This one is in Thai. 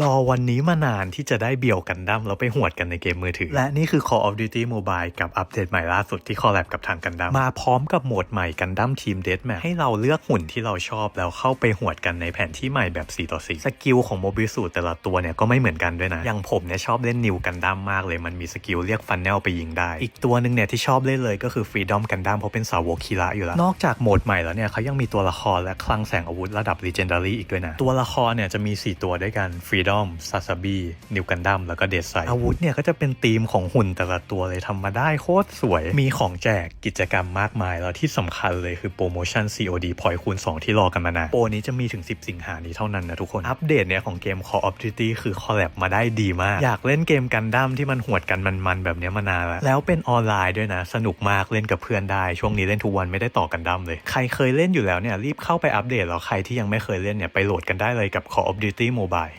รอวันนี้มานานที่จะได้เบี่ยวกันดั้มแล้วไปหวดกันในเกมมือถือ และนี่คือ Call of Duty Mobile กับอัปเดตใหม่ล่าสุดที่คอลแลบกับทางกันดั้มมาพร้อมกับโหมดใหม่กันดั้มทีมเดสแมให้เราเลือกหุ่นที่เราชอบแล้วเข้าไปหวดกันในแผนที่ใหม่แบบ 4 ต่อ 4 สกิลของโมบิสูแต่ละตัวเนี่ยก็ไม่เหมือนกันด้วยนะ อย่างผมเนี่ยชอบเล่นนิวกันดั้มมากเลยมันมีสกิลเรียกฟันแนลไปยิงได้ อีกตัวหนึ่งเนี่ยที่ชอบเล่นเลยก็คือฟรีดอมกันดั้มเพราะเป็นสาวกคีระอยู่แล้วนอกจากโหมดใหม่แล้วเนี่ยเขายังมีตัวละครและคลังแสงอาวุธระดับ Legendary อีกด้วยนะตัวละครเนี่ยจะมี 4 ตัวด้วยกัน Freedom s a s a b i นิวกันดัมแล้วก็เดซไซอาวุธเนี่ยก็จะเป็นธีมของหุ่นแต่ละตัวเลยทำมาได้โคตรสวย มีของแจกกิจกรรมมากมาย แล้วที่สำคัญเลยคือโปรโมชั่น COD พอยคูณ 2 ที่รอกันมานานโปรนี้จะมีถึง 10 สิงหานี้เท่านั้นนะทุกคน อัปเดตเนี่ยของเกม Call of Duty คือคอลแลบมาได้ดีมาก อยากเล่นเกมกันดั้มที่มันหวดกันมันๆแบบนี้มานานแล้วแล้วเป็นออนไลน์ด้วยนะ สนุกมากเล่นกับเพื่อนได้ ช่วงนี้เล่นทุกวันไม่ได้ต่อกันดั้มเลย ใครเคยเล่นอยู่แล้วเนี่ยรีบเข้าไปอัปเดตแล้วใครที่ยังไม่เคยเล่นเนี่ยไปโหลดกันได้เลยกับ Call of Duty Mobile